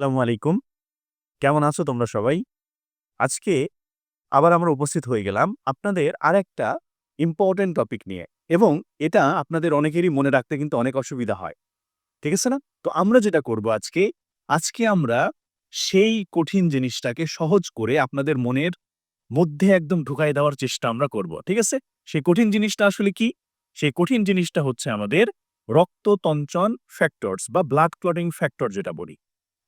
আসসালামু আলাইকুম। কেমন আছো তোমরা সবাই? আজকে আবার আমরা উপস্থিত হয়ে গেলাম আপনাদের আর একটা ইম্পর্টেন্ট টপিক নিয়ে এবং এটা আপনাদের অনেকেরই মনে রাখতে কিন্তু অনেক অসুবিধা হয়। ঠিক আছে না? তো আমরা যেটা করব আজকে আজকে আমরা সেই কঠিন জিনিসটাকে সহজ করে আপনাদের মনের মধ্যে একদম ঢুকাই দেওয়ার চেষ্টা আমরা করব। ঠিক আছে? সেই কঠিন জিনিসটা আসলে কি? সেই কঠিন জিনিসটা হচ্ছে আমাদের রক্ত তঞ্চন ফ্যাক্টরস বা ব্লাড ক্লটিং ফ্যাক্টর যেটা বলি।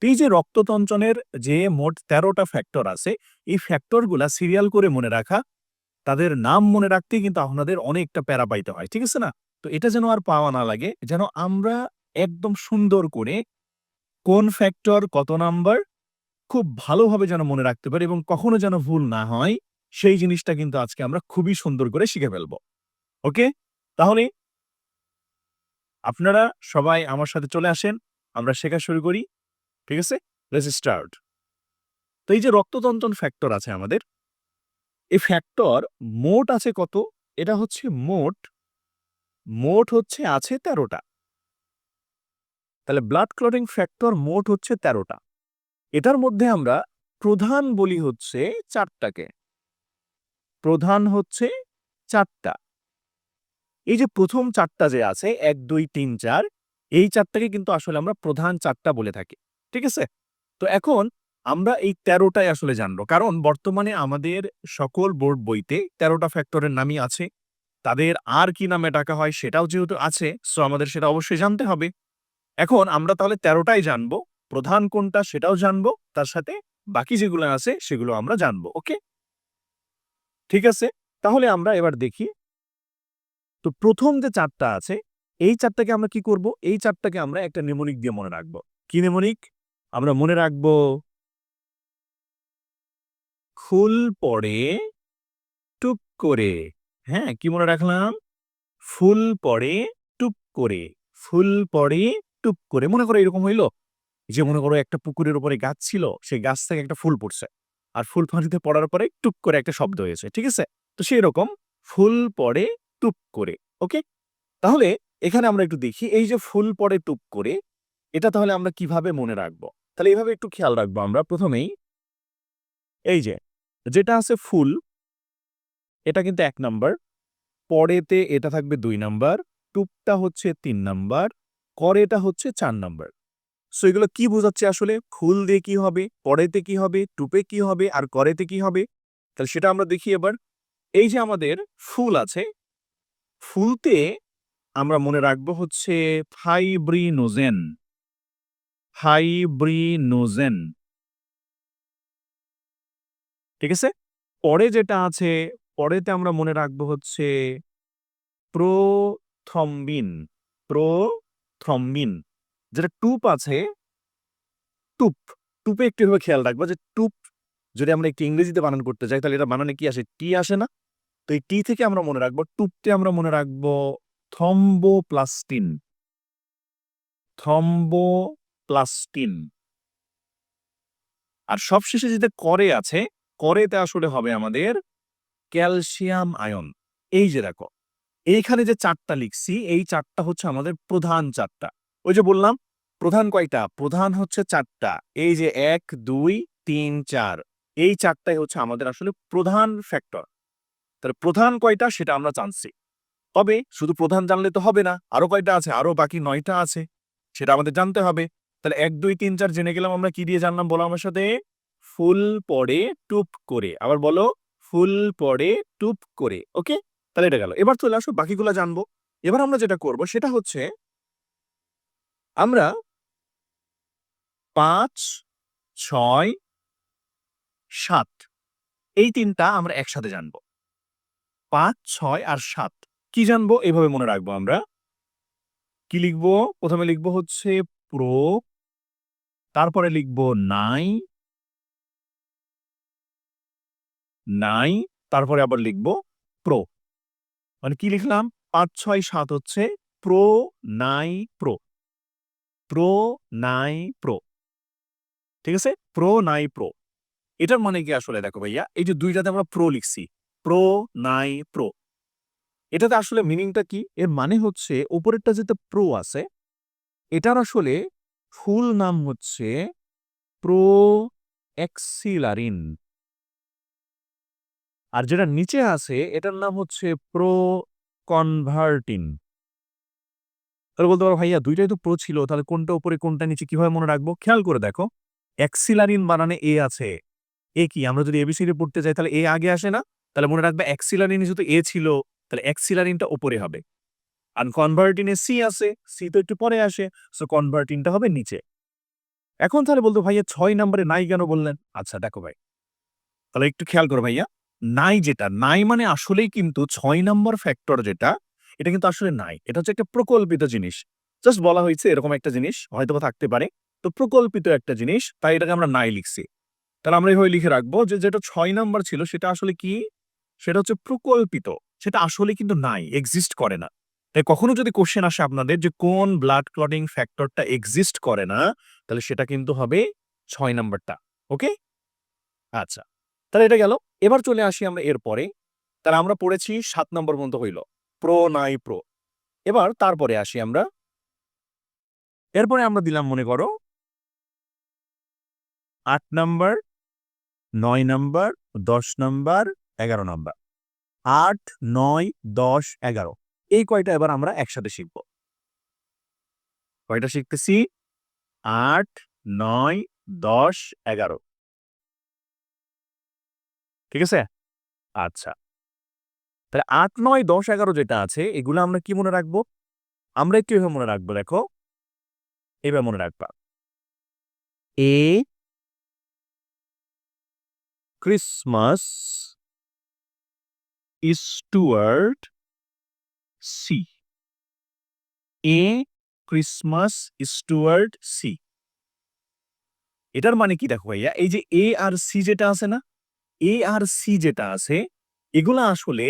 এই যে রক্ততঞ্চনের যে মোট তেরোটা ফ্যাক্টর আছে, এই ফ্যাক্টরগুলা সিরিয়াল করে মনে রাখা, তাদের নাম মনে রাখতে কিন্তু আপনাদের অনেকটা প্যারা পাইতে হয়, ঠিক আছে না? তো এটা যেন আর পাওয়া না লাগে, যেন আমরা একদম সুন্দর করে কোন ফ্যাক্টর কত নাম্বার খুব ভালোভাবে যেন মনে রাখতে পারি এবং কখনো যেন ভুল না হয়, সেই জিনিসটা কিন্তু আজকে আমরা খুবই সুন্দর করে শিখে ফেলব। ওকে? তাহলে আপনারা সবাই আমার সাথে চলে আসেন, আমরা শেখা শুরু করি। ঠিক আছে? স্টার্ট তো এই যে রক্ততন্ত্রন ফ্যাক্টর আছে আমাদের, এই ফ্যাক্টর মোট আছে কত? এটা হচ্ছে মোট মোট হচ্ছে আছে তেরোটা। তাহলে ব্লাড ক্লটিং ফ্যাক্টর মোট হচ্ছে তেরোটা। এটার মধ্যে আমরা প্রধান বলি হচ্ছে চারটাকে। প্রধান হচ্ছে চারটা। এই যে প্রথম চারটা যে আছে, এক, দুই, তিন, চার, এই চারটাকে কিন্তু আসলে আমরা প্রধান চারটা বলে থাকি। ঠিক আছে? তো এখন আমরা এই তেরোটাই আসলে জানব। কারণ বর্তমানে আমাদের সকল বোর্ড বইতে তেরোটা ফ্যাক্টরের নামই আছে। তাদের আর কি নামে ডাকা হয় সেটাও যেহেতু আছে সো আমাদের সেটা অবশ্যই জানতে হবে। এখন আমরা তাহলে তেরোটাই জানব। প্রধান কোনটা সেটাও জানব। তার সাথে বাকি যেগুলো আছে সেগুলো আমরা জানব ওকে ঠিক আছে? তাহলে আমরা এবার দেখি। তো প্রথম যে চারটা আছে, এই চারটাকে আমরা কি করব? এই চারটাকে আমরা একটা নেমনিক দিয়ে মনে রাখব। কি নেমনিক আমরা মনে রাখব ফুল পড়ে টুপ করে। হ্যাঁ কি মনে রাখলাম? ফুল পড়ে টুপ করে। ফুল পড়ে টুপ করে। মনে করো এরকম হইল। যে মনে করো একটা পুকুরের উপরে গাছ ছিল, সেই গাছ থেকে একটা ফুল পড়ছে। আর ফুল পানিতে পড়ার পরে টুপ করে একটা শব্দ হয়েছে, ঠিক আছে? তো সেই রকম ফুল পড়ে টুপ করে, ওকে? তাহলে এখানে আমরা একটু দেখি, এই যে ফুল পড়ে টুপ করে, এটা তাহলে আমরা কীভাবে মনে রাখব? তাহলে এইভাবে একটু খেয়াল রাখব আমরা প্রথমেই। এই যে, যেটা আছে ফুল, এটা কিন্তু এক নাম্বার, পরেতে এটা থাকবে দুই নাম্বার, টুপটা হচ্ছে তিন নাম্বার, করেটা হচ্ছে চার নাম্বার। সো এগুলো কি বোঝাচ্ছে আসলে? ফুল দিয়ে কি হবে, পরেতে কি হবে, টুপে কি হবে, আর করেতে কি হবে? তাহলে সেটা আমরা দেখি এবার। এই যে আমাদের ফুল আছে, ফুলতে আমরা মনে রাখব হচ্ছে ফাইব্রিনোজেন। ফাইব্রিনোজেন ঠিক আছে? পরে যেটা আছে, পরেতে আমরা মনে রাখব হচ্ছে প্রোথম্বিন। প্রোথম্বিন, যেটা টুপ আছে, টুপ। টুপে একটু এভাবে খেয়াল রাখব যে টুপ যদি আমরা একটু ইংরেজিতে বানান করতে চাই তাহলে এটা বানানে কি আসে? টি আসে না? তো এই টি থেকে আমরা মনে রাখব, টুপতে আমরা মনে রাখব থম্বোপ্লাস্টিন। থম্বোপ্লাস্টিন আর সবশেষে যেটা করে আছে, করেতে আসলে হবে আমাদের ক্যালসিয়াম আয়ন। এই যে দেখো, এইখানে যে চারটা লিখছি, এই চারটা হচ্ছে আমাদের প্রধান চারটা। ওই যে বললাম, প্রধান কয়টা? প্রধান হচ্ছে চারটা। এই যে এক, দুই, তিন, চার, এই চারটাই হচ্ছে আমাদের আসলে প্রধান ফ্যাক্টর তাহলে প্রধান কয়টা সেটা আমরা জানছি। তবে শুধু প্রধান জানলে তো হবে না, আরও কয়টা আছে? আরও বাকি নয়টা আছে, সেটা আমাদের জানতে হবে। তাহলে এক, দুই, তিন, চার জেনে গেলাম আমরা কি দিয়ে জানলাম? বলো আমার সাথে। ফুল পড়ে, টুপ করে। আবার বলো, ফুল পড়ে, টুপ করে। ওকে তাহলে এটা গেল। এবার চলে আসো, বাকিগুলো জানব। এবার আমরা যেটা করব, সেটা হচ্ছে আমরা পাঁচ, ছয়, সাত, এই তিনটা আমরা একসাথে জানব। পাঁচ, ছয় আর সাত, কি জানব? এভাবে মনে রাখব আমরা। কি লিখব? প্রথমে লিখব হচ্ছে প্রো তারপরে লিখব নাই নাই তারপরে আবার লিখব প্রো মানে কি লিখলাম? পাঁচ, ছয়, সাত হচ্ছে প্রো নাই প্রো প্রো নাই প্রো ঠিক আছে? প্রো নাই প্রো এটার মানে কি আসলে দেখো ভাইয়া? এই যে দুইটাতে আমরা প্রো লিখছি। প্রো নাই প্রো এটাতে আসলে মিনিংটা কি? এর মানে হচ্ছে উপরেরটা যেটা প্রো আছে, এটার আসলে ফুল নাম হচ্ছে প্রো এক্সিলারিন আর যেটা নিচে আছে, এটার নাম হচ্ছে প্রো কনভার্টিন। তাহলে বলতে পারো ভাইয়া, দুইটাই তো প্রো ছিল, তাহলে কোনটা উপরে, কোনটা নিচে কীভাবে মনে রাখব? খেয়াল করে দেখো এক্সিলারিন বানানে এ আছে, এ কি? আমরা যদি এবিসিডি পড়তে যাই, তাহলে এ আগে আসে না? তাহলে মনে রাখবে এক্সিলারিন যেহেতু এ ছিল, তাহলে এক্সিলারিনটা ওপরে হবে। আর কনভার্টিনে সি আছে সি তো একটু পরে আসে সো কনভার্টিনটা হবে নিচে। এখন তাহলে বলতো ভাইয়া ছয় নম্বরে নাই কেন বললেন? আচ্ছা দেখো ভাই। তাহলে একটু খেয়াল করো ভাইয়া, নাই যেটা, নাই মানে আসলেই কিন্তু ছয় নম্বর ফ্যাক্টর যেটা, এটা কিন্তু আসলে নাই। এটা হচ্ছে একটা প্রকল্পিত জিনিস। জাস্ট বলা হয়েছে এরকম একটা জিনিস হয়তো থাকতে পারে। তো প্রকল্পিত একটা জিনিস, তাই এটাকে আমরা নাই লিখছি। তাহলে আমরা এইভাবে লিখে রাখব যে যেটা ছয় নাম্বার ছিল, সেটা আসলে কি? সেটা হচ্ছে প্রকল্পিত। সেটা আসলে কিন্তু নাই এক্সিস্ট করে না। তাই কখনো যদি কোশ্চেন আসে আপনাদের যে কোন ব্লাড ক্লটিং ফ্যাক্টরটা এক্সিস্ট করে না, তাহলে সেটা কিন্তু হবে ছয় নাম্বারটা ওকে আচ্ছা তাহলে এটা গেল। এবার চলে আসি আমরা এরপরে। তাহলে আমরা পড়েছি সাত নম্বর পর্যন্ত হইল প্রো নাই প্রো এবার তারপরে আসি আমরা। এরপরে আমরা দিলাম, মনে করো, আট নাম্বার নয় নাম্বার দশ নাম্বার এগারো নাম্বার আট, নয়, দশ, এগারো। এই কয়টা এবার আমরা একসাথে শিখব। কয়টা শিখতেছি? আট, নয়, দশ, এগারো। ঠিক আছে? আচ্ছা। তাহলে আট, নয়, দশ, এগারো যেটা আছে, এগুলো আমরা কি মনে রাখব? আমরা একটু এভাবে মনে রাখব, দেখো। এবার মনে রাখবা। A Christmas Stuart C A Christmas Stuart C এটার মানে কি দেখো ভাইয়া? এই যে এ আর সি যেটা আছে না? এ আর সি যেটা আছে, এগুলা আসলে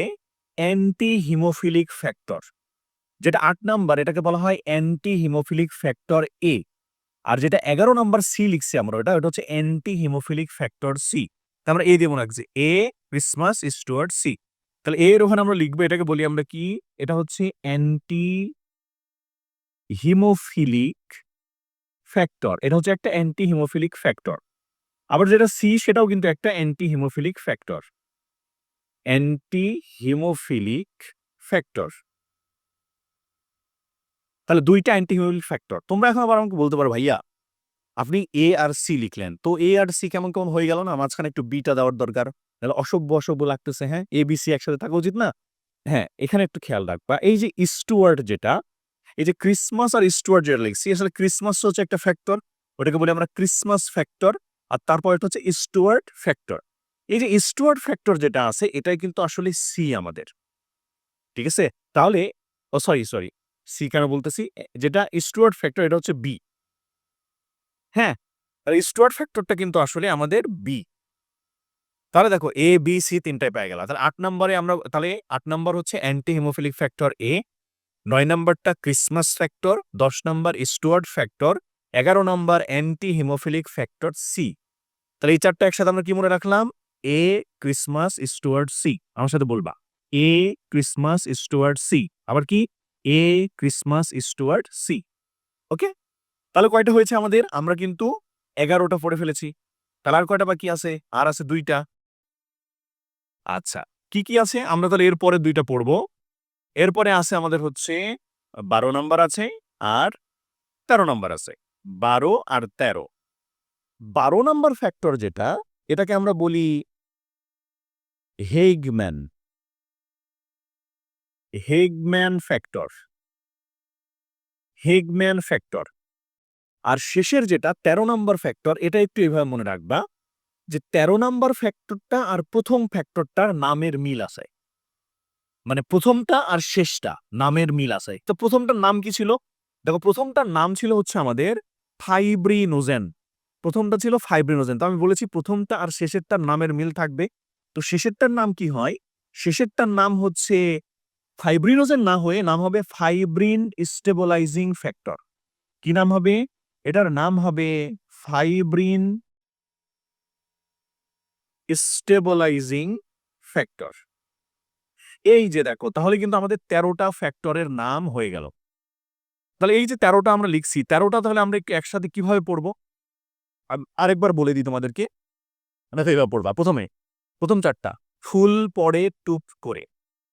অ্যান্টি হিমোফিলিক ফ্যাক্টর যেটা আট নাম্বার, এটাকে বলা হয় অ্যান্টি হিমোফিলিক ফ্যাক্টর এ আর যেটা এগারো নাম্বার সি লিখছি আমরা, ওটা ওটা হচ্ছে অ্যান্টি হিমোফিলিক ফ্যাক্টর সি আমরা এ দিয়ে মনে রাখছি। এ ক্রিসমাস স্টুয়ার্ট সি তাহলে এর ওখানে আমরা লিখব, এটাকে বলি আমরা কি? এটা হচ্ছে অ্যান্টি হিমোফিলিক ফ্যাক্টর এটা হচ্ছে একটা অ্যান্টি হিমোফিলিক ফ্যাক্টর আবার যেটা সি সেটাও কিন্তু একটা anti hemophilic factor anti hemophilic factor তাহলে দুইটা অ্যান্টি হিমোফিলিক ফ্যাক্টর তোমরা এখন আবার আমাকে বলতে পারো, ভাইয়া, আপনি এ আর সি লিখলেন, তো এ আর সি কেমন কেমন হয়ে গেল না? মাঝখানে একটু বিটা দেওয়ার দরকার। তাহলে অসভ্য অসভ্য লাগতেছে হ্যাঁ? এ বি সি একসাথে থাকা উচিত না? হ্যাঁ এখানে একটু খেয়াল রাখবা এই যে স্টুয়ার্ড যেটা, এই যে ক্রিসমাস আর স্টুয়ার্ড যেটা লিখছি, আসলে ক্রিসমাস হচ্ছে একটা ফ্যাক্টর, ওটাকে বলি আমরা ক্রিসমাস ফ্যাক্টর, আর তারপর এটা হচ্ছে স্টুয়ার্ড ফ্যাক্টর। এই যে স্টুয়ার্ড ফ্যাক্টর যেটা আছে, এটাই কিন্তু আসলে সি আমাদের। ঠিক আছে? তাহলে, ও সরি সরি সি কেন বলতেছি? যেটা স্টুয়ার্ড ফ্যাক্টর, এটা হচ্ছে বি হ্যাঁ আর স্টুয়ার্ড ফ্যাক্টরটা কিন্তু আসলে আমাদের বি তাহলে দেখো এ বি সি তিনটায় পেয়ে গেল তাহলে আট নম্বরে আমরা, তাহলে আট নম্বর হচ্ছে অ্যান্টি হিমোফিলিক ফ্যাক্টর এ নয় নম্বরটা ক্রিসমাস ফ্যাক্টর দশ নম্বর স্টুয়ার্ড ফ্যাক্টর এগারো number anti haemophilic factor C তাহলে এই চারটা একসাথে আমরা কি মনে রাখলাম? এ ক্রিসমাস স্টুয়ার্ড সি আমার সাথে বলবা। এ ক্রিসমাস স্টুয়ার্ড সি আবার কি? A Christmas steward C okay তাহলে কয়টা হয়েছে আমাদের? আমরা কিন্তু এগারোটা পড়ে ফেলেছি। তাহলে আর কয়টা বাকি আছে? আর আছে দুইটা। আচ্ছা কি কি আছে? আমরা তাহলে এরপরে দুইটা পড়ব। এরপরে আছে আমাদের হচ্ছে, বারো নাম্বার আছে আর তেরো নাম্বার আছে। বারো আর তেরো। বারো নাম্বার ফ্যাক্টর যেটা, এটাকে আমরা বলি হেগম্যান। হেগম্যান ফ্যাক্টর হেগম্যান ফ্যাক্টর আর শেষের যেটা, তেরো নাম্বার ফ্যাক্টর এটা একটু এভাবে মনে রাখবা। যে তেরো নাম্বার ফ্যাক্টরটা আর প্রথম ফ্যাক্টরটার নামের মিল আছে। মানে প্রথমটা আর শেষটা নামের মিল আছে। তো প্রথমটার নাম কি ছিল? দেখো, প্রথমটার নাম ছিল হচ্ছে আমাদের ফাইব্রিনোজেন প্রথমটা ছিল ফাইব্রিনোজেন তো আমি বলেছি প্রথমটা আর শেষেরটার নামের মিল থাকবে। তো শেষেরটার নাম কি হয়? শেষেরটার নাম হচ্ছে ফাইব্রিনোজেন না হয়ে নাম হবে ফাইব্রিন স্টেবলাইজিং ফ্যাক্টর কি নাম হবে? এটার নাম হবে ফাইব্রিন স্টেবলাইজিং ফ্যাক্টর এই যে দেখো, তাহলে কিন্তু আমাদের তেরোটা ফ্যাক্টরের নাম হয়ে গেল। তাহলে এই যে তেরোটা আমরা লিখছি, তেরোটা তাহলে আমরা একসাথে কীভাবে পড়ব? আরেকবার বলে দিই তোমাদেরকে। পড়বা। প্রথমে, প্রথম চারটা, ফুল পড়ে টুপ করে।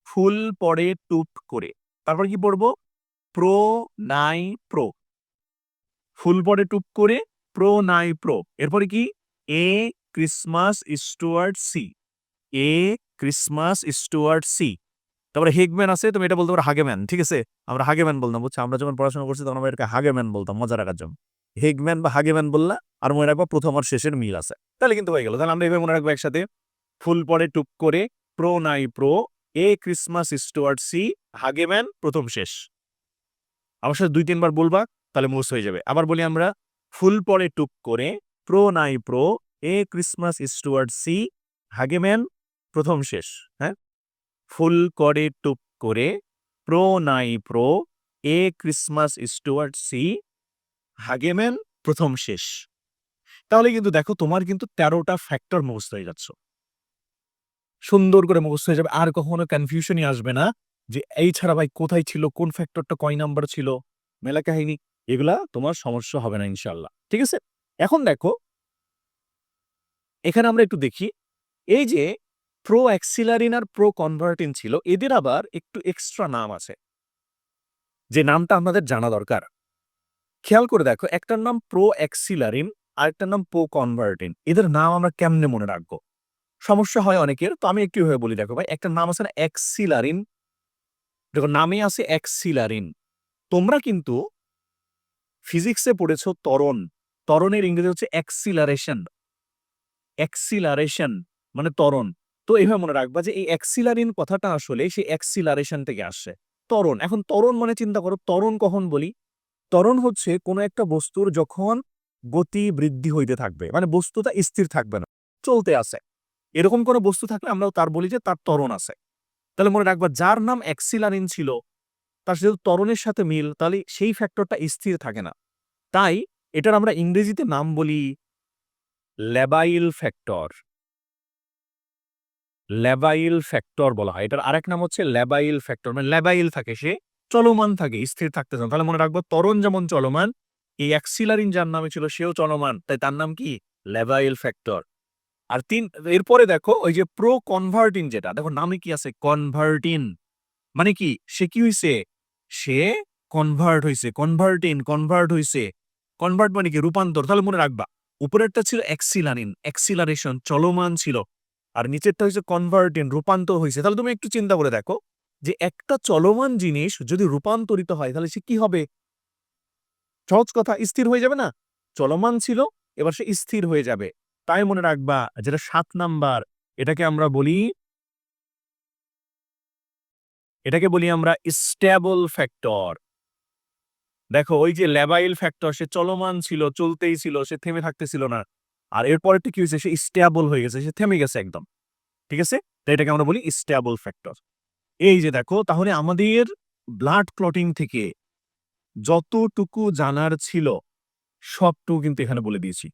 ফুল পড়ে টুপ করে। তারপর কি পড়ব? প্রো নাই প্রো। ফুল পড়ে টুপ করে, প্রো নাই প্রো। এরপরে কি? A Christmas Stuart C. A, Christmas Stuart C. তারপরে হেগম্যান আছে, তুমি এটা বলতে পারো হাগেম্যান, ঠিক আছে? আমরা হাগেম্যান বলতাম, বুঝছ? আমরা যখন পড়াশোনা করছি, তখন আমরা এটাকে হাগেম্যান বলতাম, মজা রাখার জন্য। হেগম্যান বা হাগেম্যান বললা আর মনে রাখবা প্রথম আর শেষের মিল আছে। তাহলে কিন্তু হয়ে গেল। তাহলে আমরা এভাবে মনে রাখব একসাথে। ফুল পরে টুপ করে, প্রো নাই pro, A, Christmas Stuart C, Hageman, প্রথম শেষ। আমার সাথে দুই, তিনবার বলবা, তাহলে মুস হয়ে যাবে। আবার বলি আমরা, ফুল পরে টুপ করে, প্রো নাই pro A Christmas Stuart C Hageman প্রথম শেষ হ্যাঁ? ফুল করে টুপ করে, প্রো নাই pro, A Christmas Stuart C Hageman প্রথম শেষ। তাহলে কিন্তু দেখো তোমার কিন্তু তেরোটা ফ্যাক্টর মুখস্থ হয়ে যাচ্ছ। সুন্দর করে মুখস্থ হয়ে যাবে, আর কখনো কনফিউশনই আসবে না যে এই ছাড়া ভাই কোথায় ছিল, কোন ফ্যাক্টরটা কয় নাম্বার ছিল মেলা কাহিনী এগুলা তোমার সমস্যা হবে না ইনশাল্লাহ ঠিক আছে? এখন দেখো এখানে আমরা একটু দেখি। এই যে প্রো অ্যাক্সিলারিন আর প্রো কনভার্টিন ছিল, এদের আবার একটু এক্সট্রা নাম আছে। যে নামটা আমাদের জানা দরকার। খেয়াল করে দেখো, একটার নাম প্রো অ্যাক্সিলারিন আরেকটার নাম প্রো কনভার্টিন এদের নাম আমরা কেমনে মনে রাখব? সমস্যা হয় অনেকের, তো আমি একটু হয়ে বলি, দেখো ভাই একটা নাম আছে না অ্যাক্সিলারিন। দেখো, নামে আছে অ্যাক্সিলারিন। তোমরা কিন্তু ফিজিক্সে পড়েছ তরণ তরণের ইংরেজি হচ্ছে অ্যাক্সিলারেশন। অ্যাক্সিলারেশন মানে ত্বরণ। তো এইভাবে মনে রাখবা যে এই অ্যাক্সিলারিন কথাটা আসলে সেই অ্যাক্সিলারেশন থেকে আসছে ত্বরণ, এখন ত্বরণ মানে চিন্তা করো, ত্বরণ কখন বলি? ত্বরণ হচ্ছে কোনো একটা বস্তুর যখন গতি বৃদ্ধি হইতে থাকবে মানে বস্তুটা স্থির থাকবে না, চলতে আছে। এরকম কোনো বস্তু থাকলে আমরা তার বলি যে তার ত্বরণ আছে। তাহলে মনে রাখবা যার নাম অ্যাক্সিলারিন ছিল, তার যেহেতু ত্বরণের সাথে মিল, তাহলে সেই ফ্যাক্টরটা স্থির থাকে না। তাই এটার আমরা ইংরেজিতে নাম বলি ল্যাবাইল ফ্যাক্টর। ল্যাবাইল ফ্যাক্টর বলা হয়। এটার আরেক নাম হচ্ছে ল্যাবাইল ফ্যাক্টর। মানে ল্যাবাইল থাকে সে, চলমান থাকে, স্থির থাকতে চান তাহলে মনে রাখব তরণ যেমন চলমান, এই অ্যাক্সিলারিন যার নামে ছিল সেও চলমান। তাই তার নাম কি? ল্যাবাইল ফ্যাক্টর। আর তিন, এরপরে দেখো, ওই যে প্রো কনভার্টিন যেটা, দেখো নামে কি আছে? কনভার্টিন মানে কি? সে কি হইছে? সে কনভার্ট হইছে। কনভার্টিন কনভার্ট হইছে। কনভার্ট মানে কি? রূপান্তর। তাহলে মনে রাখবা উপরেরটা ছিল অ্যাক্সিলারিন অ্যাক্সিলারেশন চলমান ছিল। আর নিচেরটা হয়েছে কনভার্টিন রূপান্তর হয়েছে তাহলে তুমি একটু চিন্তা করে দেখো যে একটা চলমান জিনিস যদি রূপান্তরিত হয়, তাহলে সে কি হবে? সহজ কথা, স্থির হয়ে যাবে না? চলমান ছিল, এবার সে স্থির হয়ে যাবে। তাই মনে রাখবা যেটা সাত নাম্বার, এটাকে আমরা বলি, এটাকে বলি আমরা স্ট্যাবল ফ্যাক্টর দেখো, ওই যে ল্যাবাইল ফ্যাক্টর সে চলমান ছিল, চলতেই ছিল, সে থেমে থাকতেছিল না। আর এরপরেরটা কি হয়েছে? সে স্ট্যাবল হয়ে গেছে, সে থেমে গেছে একদম। ঠিক আছে? তো এটাকে আমরা বলি স্ট্যাবল ফ্যাক্টর এই যে দেখো, তাহলে আমাদের ব্লাড ক্লটিং থেকে যতটুকু জানার ছিল, সবটুকু কিন্তু এখানে বলে দিয়েছি।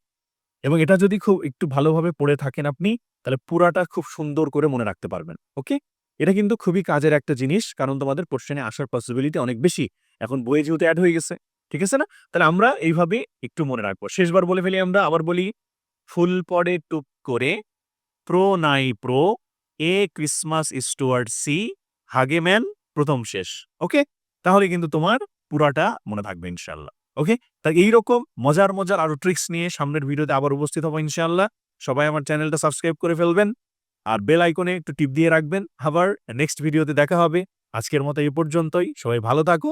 এবং এটা যদি খুব একটু ভালোভাবে পড়ে থাকেন আপনি, তাহলে পুরাটা খুব সুন্দর করে মনে রাখতে পারবেন ওকে এটা কিন্তু খুবই কাজের একটা জিনিস, কারণ তোমাদের কোশ্চেনে আসার পসিবিলিটি অনেক বেশি। এখন বইয়ে যেহেতু অ্যাড হয়ে গেছে, ঠিক আছে না? তাহলে আমরা এইভাবে একটু মনে রাখব। শেষবার বলে ফেলি আমরা, আবার বলি, ফুল পড়ে টুপ করে, প্রো নাই pro, A Christmas Stuart C Hageman প্রথম শেষ, ওকে? তাহলে কিন্তু তোমার পুরাটা মনে থাকবে ইনশাল্লাহ ওকে? তা এইরকম মজার মজার আরও ট্রিক্স নিয়ে সামনের ভিডিওতে আবার উপস্থিত হব ইনশাল্লাহ সবাই আমার চ্যানেলটা সাবস্ক্রাইব করে ফেলবেন আর বেল আইকনে একটু টিপ দিয়ে রাখবেন। আবার নেক্সট ভিডিওতে দেখা হবে। আজকের মতো এই পর্যন্তই। সবাই ভালো থাকো।